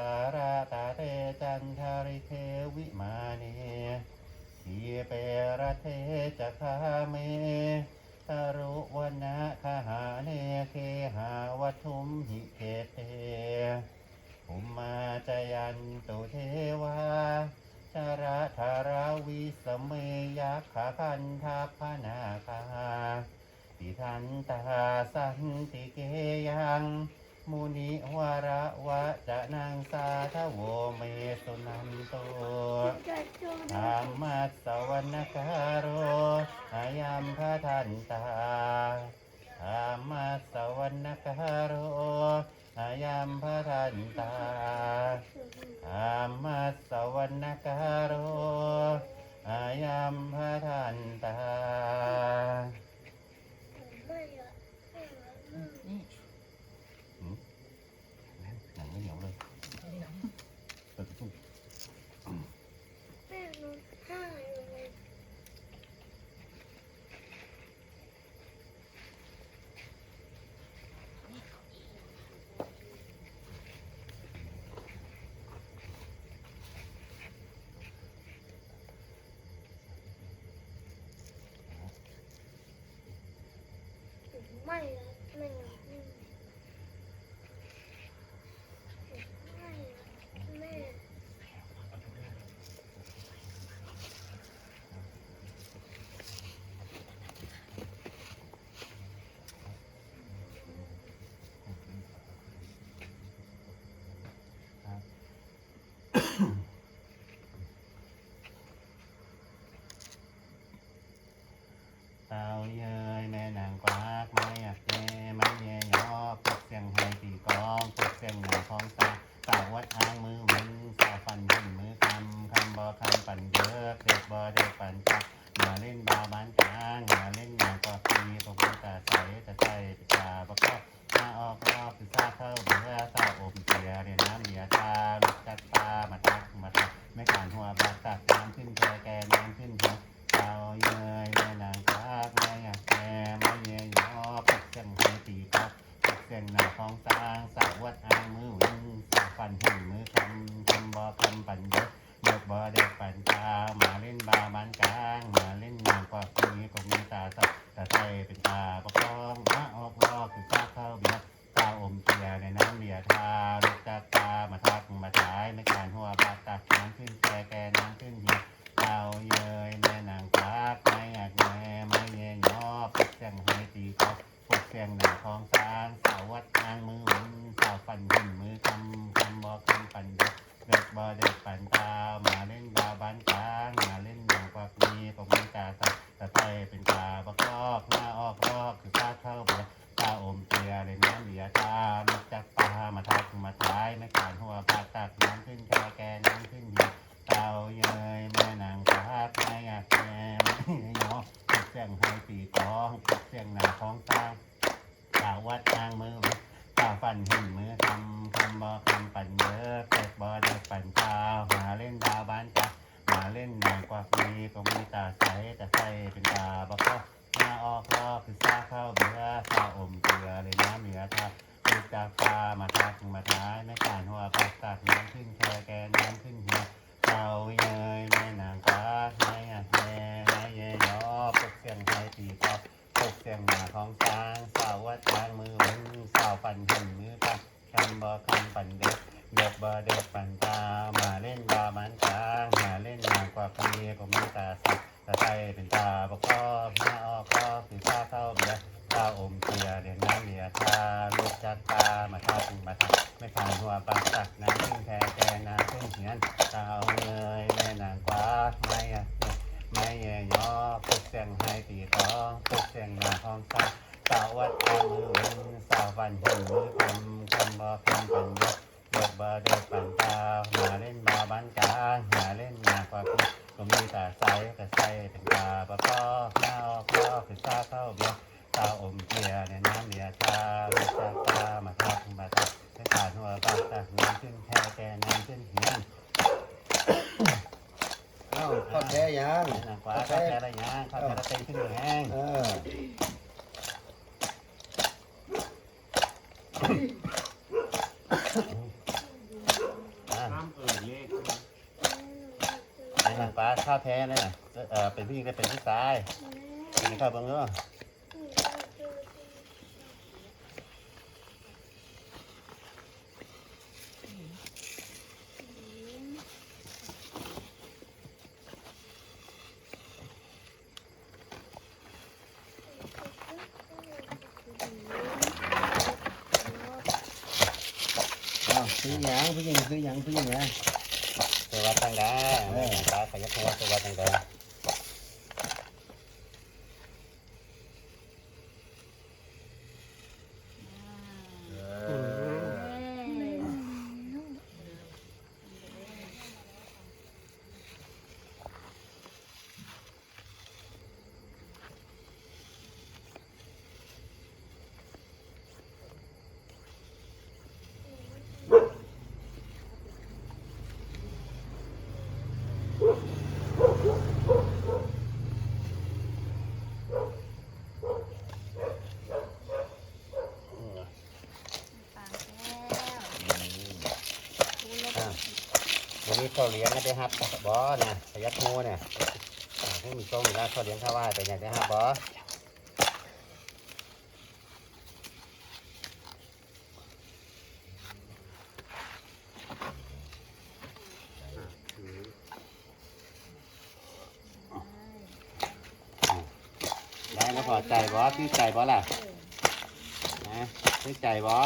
ขาราตาเตจันทริเทวิมานีทีเปรเทจะคาเมตรุวนะคหาเนเคหาวัทุมหิเกเตหุมมาจยันตุเทวาชระธาราวิสเมยักขาพันธาพนาคาติทันตาสันติเกยัง มุนิวาระวะจะนางสาทโวเมสุนันโตธรรมัสวรรคาโรหายัมพะทันตาธรรมัสวรรคาโรหายัมพะทันตาธรรมัสวรรคาโรหายัมพะทันตา ไม่เลย มือคำคำบ่คำปั่นเยอะเกิดบ่เด็กปั่นเท้ามาเล่นดาวบ้านจ้ามาเล่นหนังกว่ามีก็มีตาใสแต่ใสเป็นตาบ่เข้าาออกรอบคือซาเข้าเบื่อซาอมเกลือเลยน้ำเหนือทาลูกจากตามาทักมาท้ายไม่การหัวปากตากน้ำขึ้นแคแกน้ำขึ้นเหัวเต่าเยยในนางกาในแม่เยยอปกเสียงไทยตีกอ กเสียงหมาของจางสาววัดจางมือวันสาวปั่นหินมือปัดคำบอคำปั่นเด็กเด็กบอเด็กปั่นตามาเล่นบามันกางมาเล่นมากว่าคนเดียวก็มา หยังผู้หญิงคือหยังผู้หญิงนะสวัวตังแม่นางฟ้าขยับตัวตัวตังแดา เออ อืม ปากแล้ว อะวันนี้เข้าเลี้ยงก็ได้ฮับบอเนี่ยขยับงูเนี่ยให้มีโซ่มีลาเขาเลี้ยงข้าวว่าแต่อยากได้ฮับบอได้แล้วพอใจบอชื่อใจบอล่ะนะชื่อใจบอ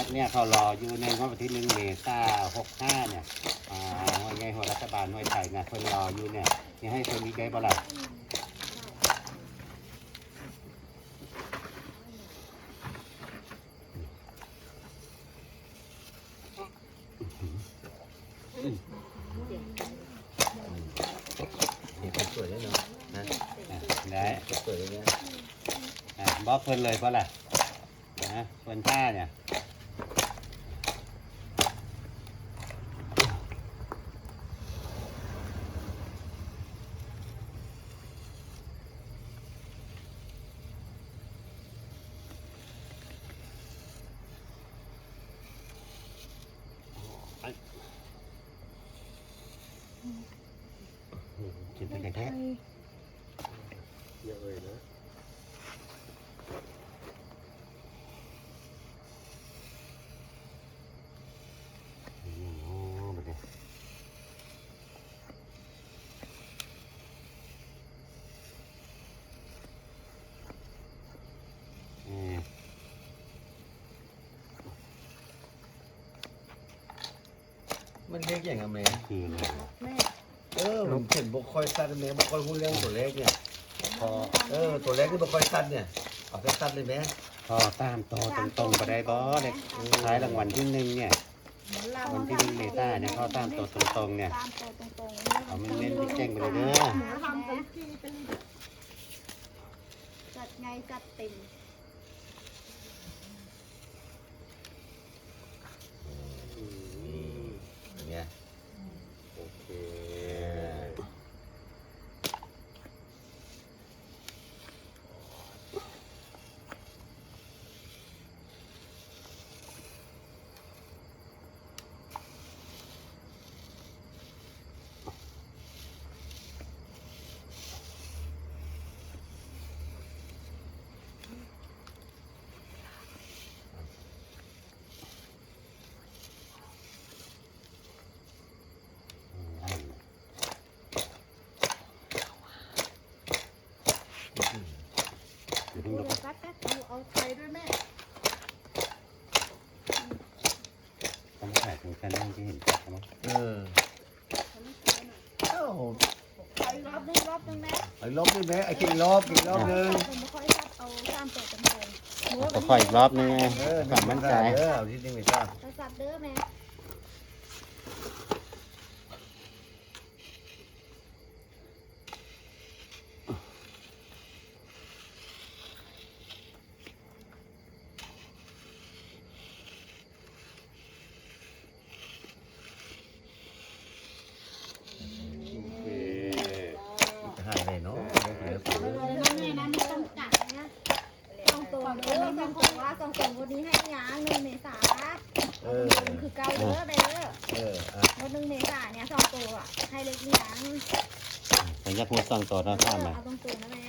เนี่ยเนี่ยเขารออยู่ในวันที่หนึ่งเมษาหกห้าเนี่ยอ่าหัวใหญ่หัวรัฐบาลหัวไทยนี่ยคนรออยู่เนี่ยยังให้คนมีใจบ่ล่ะเด็กสวยได้เนาะนะได้สวยเลยนะอะบอกเพิ่นเลยบ่ล่ะนะเพิ่นท่าเนี่ยกินตั้งบออมันเล็กอย่างอะแม่คือเลยแม่ เออผมเห็นบ่ค่อยสั้นแม่บ่ค่อยพูดเรื่องตัวเล็กเนี่ยพอเออตัวเล็กนี่บ่ค่อยสั้นเนี่ยเอาไปสั้นเลยแม่พอตามโตตรงๆไปได้บ่เด็กท้ายรางวัลที่หนึ่งเนี่ยวันที่หนึ่งเมษาเนี่ยเขาตามตัวตรงๆเนี่ยตามตัวตรงๆเอาเน้นๆเจ๊งๆไปเลยเด้อทำเป็นที่เป็นจัดไงจัดเต็ม เนี่ย โอเค เดี๋ยวเพิ่งดู แป๊บแป๊บเอาเอาไข่ด้วยแม่ ต้องถ่าย ตรงกันนั่งที่เห็นชัดใช่ไหมเออเอ้าไข่รอบนึงรอบนึงแม่ไอ้ลบนี่แม่ไอ้กินรอบกินรอบนึงผมไม่ค่อยจับเอาตามตัวตรงๆหนูก็ค่อยอีกรอบนึงไงเออความมั่นใจเออเอาที่นี่ไม่ทราบโทรศัพท์เด้อแม่ เออ คือเกาเด้อแม่เด้อ เอออะ มดหนึ่งเมษาเนี่ยสองตัวอะให้เล็กเลี้ยง ผมจะพูดสองตัวเท่าข้ามมาเอาตรงตัวนะแม่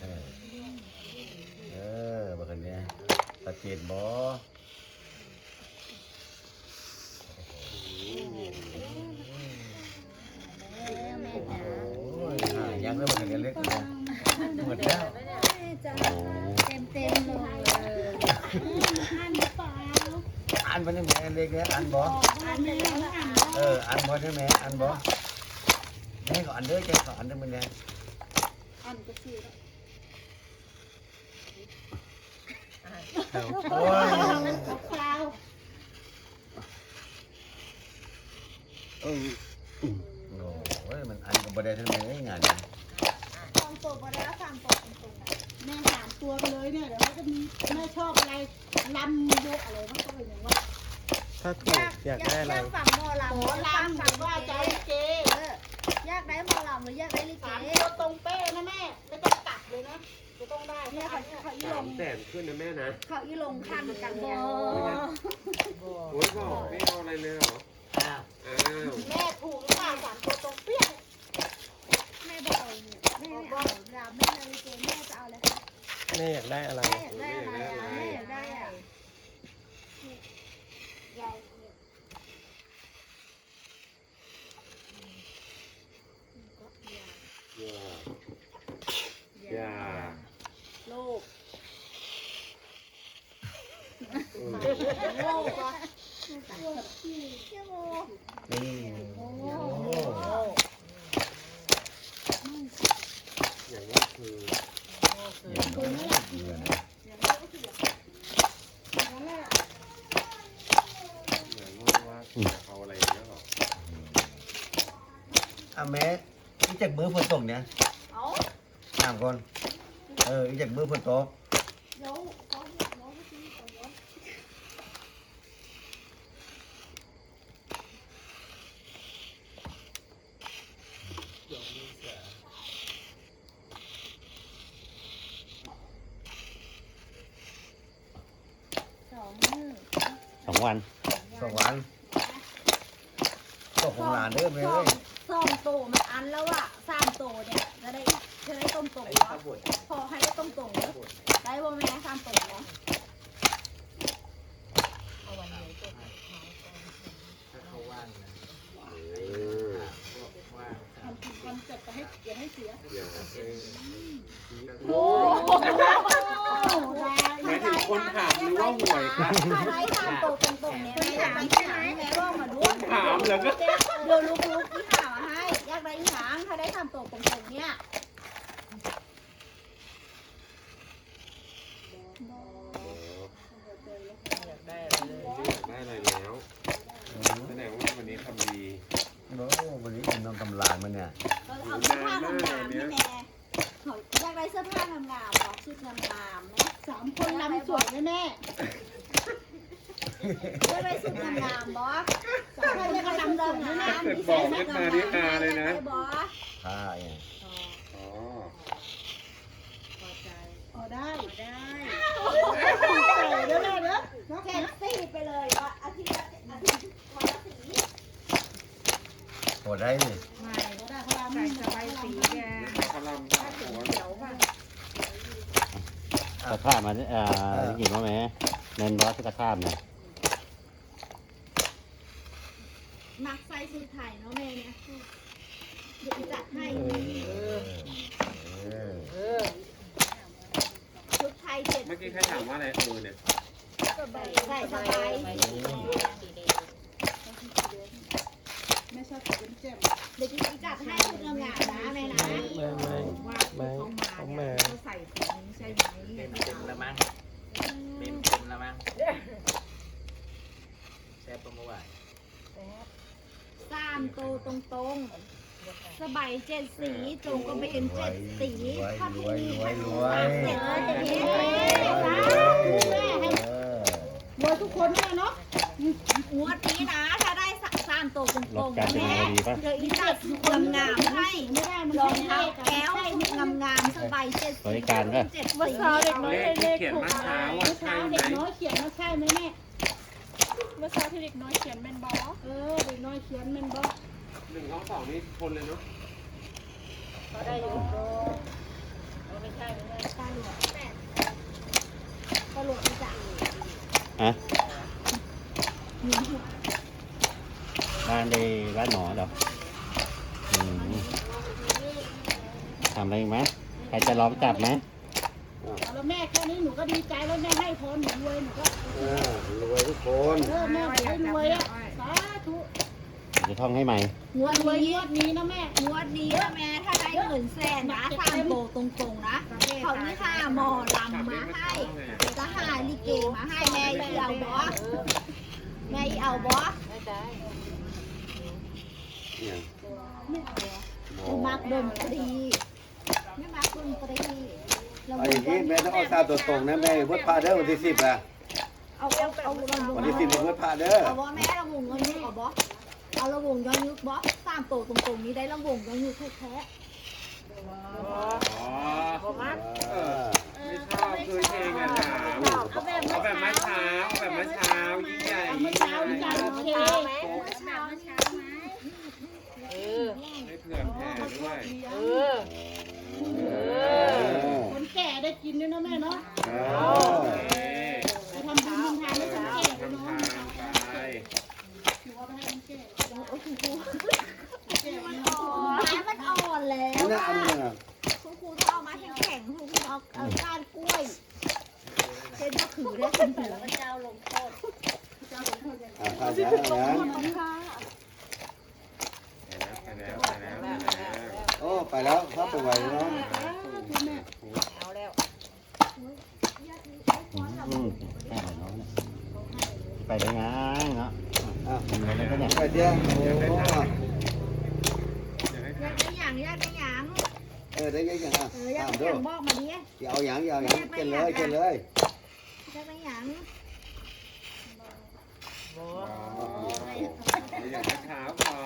เอเออบักอันเนี้ยตัดเจนบ่ออแม่จ๋า โอ้ยหายังแล้วบักอันเนี้ยเล็กเลยหมดแล้ว แม่จ๋าเต็มเต็มๆเลยอันหรือเปล่า อันมันนี่แม่ เล็กเนี่ยอันบอเดียวนะอันเอออันบ่ได้แม่อันบ่แม่ก็อันเด้อแกก็อันเด้อมันเนี่ยอันก็คือโอ้ยคราวเออโอ้ยมันอันก็บ่ได้ทั้งแม่งานนี้สองตัวบ่ได้แล้วสามตัวตรงๆนะแม่สามตัวไปเลยเนี่ยเดี๋ยวเขาจะมีแม่ชอบอะไรลำเยอะอะไรมันก็เป็นอย่างว่า ถ้าถูกอยากได้อะไรอยากฝังหมอลำหมอลำหรือว่าจะลิเกเอออยากได้หมอลำหรืออยากได้ลิเกสามตัวตรงเป๊ะนะแม่ ไม่ต้องกลับเลยนะจะต้องได้เนี่ยเขาเขาอีลสางมแสนขึ้นนะแม่นะเขาอีลงคันกันเนี่ยโอ้ยบอกไม่เอาอะไรเลยเหรออ้าวแม่ถูกหรือเปล่าสามตัวตรงเป๊ะแม่บอกแม่ไม่เอาลำแม่เอาลิเกแม่จะเอาอะไรคะแม่อยากได้อะไรแม่อยากได้อะไรอะแม่อยากได้อะ อย่า ลูก โง่ปะเจ้าง่นี่โอ้อย่างนี้คือยังบ่ได้เงินเหมือนว่าจะเอาอะไรอย่างเงี้ยเหรออะแม่อีจากมือฝนตกเนี่ยเอาถามก่อนเอออีจากมือฝนตก เดี๋ยวเขาเดี๋ยวเขาซื้อก่อนเดี๋ยว สองมือ สอง วันสองวันตกของหลานเด้อแม่สอเอ้งยสองโตมันอันแล้วอะสามโตเนี่ยจะได้จะได้ต้มโตวะพอให้ได้ต้มโตเนอะได้บ่แม่สามโตเนาะเออทำคอนเซ็ปต์ไปให้อย่าให้เสียอย่าให้โอ้ หมายถึงคนถาม หรือว่าหวยครับถ้าได้สามโตตรงๆเนี่ยแม่อยากได้ที่ไหนแม่บอกมาดูถามแล้วก็เดี๋ยวลูกๆที่หามาให้อยากได้ที่หางถ้าได้สามโตตรงๆเนี่ยอยากได้อะไรแล้วแสดงว่าวันนี้ทำดีโอ้วันนี้กินน้องกำลานมาเนี่ยก็เอาเสื้อผ้างามๆนี่แม่ เขาอยากได้เสื้อผ้างามๆบอชุดงามๆแม่สามคนลำสวยนะแม่อยากได้ชุดงามๆบอสสามคนก็ลำสวยนะแม่เกิดบอกขึ้นมานี่ฮาเลยนะบอสผ้าเนี่ยอ๋อพอได้ได้ใส่เด้อแม่เด้อเนาะเจ็ดสี่ไปเลยว่าอาทิตย์ละอาทิตย์วันละสีพอได้นี่พอได้เขาลำใส่สบายสีแกพลังหัว ตะข้ามมาเอ่อหยิบมาไหมเน้นบอสตะข้ามเนี่ย มักใส่ชุดไทยเนาะแม่เนี่ยเดี๋ยวจัดให้ เออเออ ชุดไทยเจ็ด เมื่อกี้ใครถามว่าอะไรเออเนี่ย ใส่สบาย แม่ชอบสีเจ็ม เดี๋ยวจะจัดให้ชุดงามๆนะแม่นะ ไม่เขามา เป็นเต็มแล้วมั้งเป็นเต็มแล้วมั้งแซ่บประมาณ สามโตวตรงๆ สบายเจ็ดสี จงก็ไปเป็นเจ็ดสีถ้าวยพี่รวยรรววยยเสร็จเลยจะเห็นเอรวยทุกคนเนี่ยเนาะงวดนี้นะถ้าได้สามโตตรงๆการนะแม่เดี๋ยวอีตัดงามๆให้ไม่ได้มันรองเท้าแก้วงามๆสบายเจ็ดบริการก็เจ็ดเมื่อสีเช้าเด็กน้อยเลขห้เลที่ขเขียนถูกเมื่อเช้าเมื่อะอใช่เช้าไหมเด็กน้อยเขียนว่าใช่ไหมแม่เมื่อเช้าที่เด็กน้อยเขียนเป็นบอเออเด็กน้อยเขียนแมันบอกหนึ่งสองสองนี่คนเลยเนาะ ก็ได้อยู่ไม่ใช่ไม่ใช่ตาหลวงตาหลวงจ้ะฮะบ้านได้บ้านหมอเหรออืมทำอะไรอีกไหมใครจะลองจับไหมแล้วแม่แค่นี้หนูก็ดีใจแล้วแม่ให้พรหนูรวยหนูก็รวยทุกคนเออแม่บอกให้รวยอะสาธุ จะท่องให้ใหม่ งวดรวยนี้งวดนี้นะแม่ งวดนี้นะแม่ ได้เงินแสนนะสามโตตรงๆนะเขาที่ห้าหมอลำมาให้จะหาลิเกมาให้แม่อีเอาบอแม่อีเอาบอเนี่ยไม่มักดนตรีไม่มักดนตรีเราเอาอย่างนี้แม่ต้องเอาตามตัวตรงนะแม่พุทธพาเด้อวันที่สิบละเอาเอาเอาลำวงวันที่สิบพุทธพาเด้อเอาบอแม่ลำวงย้อนยุกเอาบอเอาลำวงย้อนยุกบอสามโตตรงๆนี้ได้ลำวงย้อนยุกแท้ อ๋อเออไม่ชอบคือเพลงอะหนาวเอาแบบเมื่อเช้าเอาแบบเมื่อเช้ายิ่งใหญ่ยิ่งใหญ่โอเคให้เผื่อแผ่ด้วย เออคนแก่ได้กินด้วยนะแม่เนาะ เอ โอ อ เค ไปทำบุญทำทานให้คนแก่ด้วย ทำ เนาะ ทางไป ถือว่าไปให้คนแก่ ๆโอ้โหร้านมันอ่อนแล้ว นี่นะอันนี้นะ คุณครูต้องเอามาแข็งๆคุณครูเอาเอาก้านกล้วยเช่นมะขือได้คุณถือเจ้าลงโทษ อ่าพาแล้วนะ ไปแล้วไปแล้วไปแล้ว โอ้ไปแล้วเข้าไปไวเนาะ อืมแค่ไหนเนาะไปได้ยังเนาะอะมีอะไรก็เนี่ยไปเดี๋ยวโอ้อยากได้อยากได้หยังอยากได้หยังเออได้ยังไงอะเอออยาตามได้หด้วยังบอกมาดิอย่าเอาหยังอย่าเอาหยังเกินเลยเกินเลยอยกได้หยังอยากให้เช้าพอ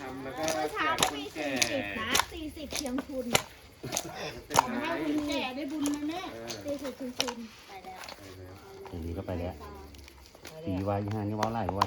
ทำแล้วก็เมื่อแจเช้ากก็คนมีแก่สี่สิบนะสี่สิบเพียงทุนเป็นไรให้คนแก่ได้บุญนะแม่เออสี่สิบทุนทุน ทีนี้ก็ไปแล้วปีวายห้านี่ว่าไล่ว่า